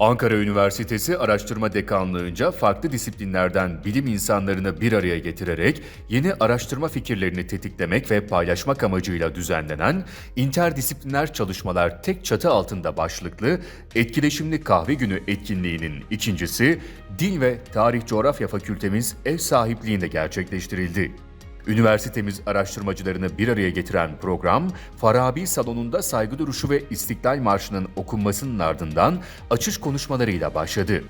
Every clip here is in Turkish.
Ankara Üniversitesi Araştırma Dekanlığı'nca farklı disiplinlerden bilim insanlarını bir araya getirerek yeni araştırma fikirlerini tetiklemek ve paylaşmak amacıyla düzenlenen interdisipliner çalışmalar tek çatı altında başlıklı Etkileşimli Kahve Günü etkinliğinin ikincisi Dil ve Tarih Coğrafya Fakültemiz ev sahipliğinde gerçekleştirildi. Üniversitemiz araştırmacılarını bir araya getiren program, Farabi Salonu'nda saygı duruşu ve İstiklal Marşı'nın okunmasının ardından açış konuşmalarıyla başladı.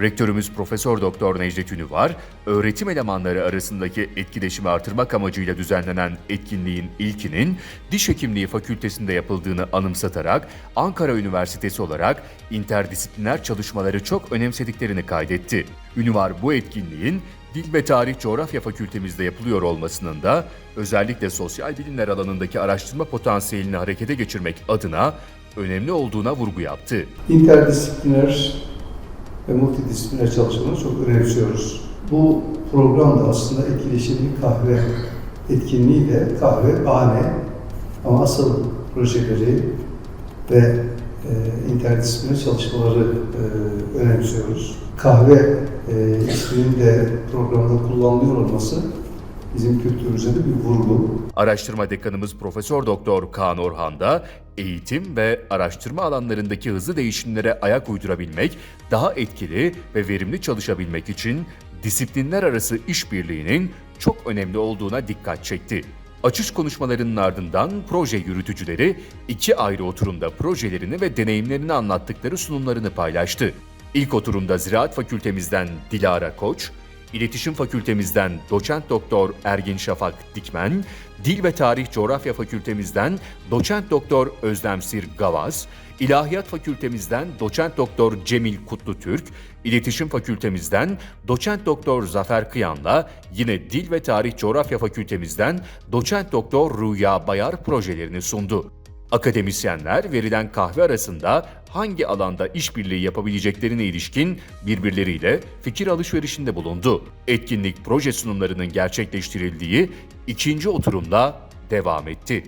Rektörümüz Profesör Doktor Necdet Ünüvar, öğretim elemanları arasındaki etkileşimi artırmak amacıyla düzenlenen etkinliğin ilkinin Diş Hekimliği Fakültesinde yapıldığını anımsatarak Ankara Üniversitesi olarak interdisipliner çalışmaları çok önemsediklerini kaydetti. Ünüvar bu etkinliğin Dil ve Tarih Coğrafya Fakültemizde yapılıyor olmasının da özellikle sosyal bilimler alanındaki araştırma potansiyelini harekete geçirmek adına önemli olduğuna vurgu yaptı. interdisipliner ve multidisipliner çalışmaları çok önemsiyoruz. Bu program da aslında etkileşimli kahve etkinliği de kahve bahane ama asıl projeleri ve interdisipliner çalışmaları e, önemsiyoruz. Kahve e, isminin de programda kullanılıyor olması bizim kültürümüze de bir vurgu. Araştırma Dekanımız Profesör Doktor Kaan Orhan da eğitim ve araştırma alanlarındaki hızlı değişimlere ayak uydurabilmek, daha etkili ve verimli çalışabilmek için disiplinler arası işbirliğinin çok önemli olduğuna dikkat çekti. Açış konuşmalarının ardından proje yürütücüleri iki ayrı oturumda projelerini ve deneyimlerini anlattıkları sunumlarını paylaştı. İlk oturumda Ziraat Fakültemizden Dilara Koç, İletişim Fakültemizden Doçent Doktor Ergin Şafak Dikmen, Dil ve Tarih Coğrafya Fakültemizden Doçent Doktor Özlemsir Gavaz, İlahiyat Fakültemizden Doçent Doktor Cemil Kutlutürk, İletişim Fakültemizden Doçent Doktor Zafer Kıyan'la yine Dil ve Tarih Coğrafya Fakültemizden Doçent Doktor Rüya Bayar projelerini sundu. Akademisyenler verilen kahve arasında hangi alanda işbirliği yapabileceklerine ilişkin birbirleriyle fikir alışverişinde bulundu. Etkinlik proje sunumlarının gerçekleştirildiği ikinci oturumda devam etti.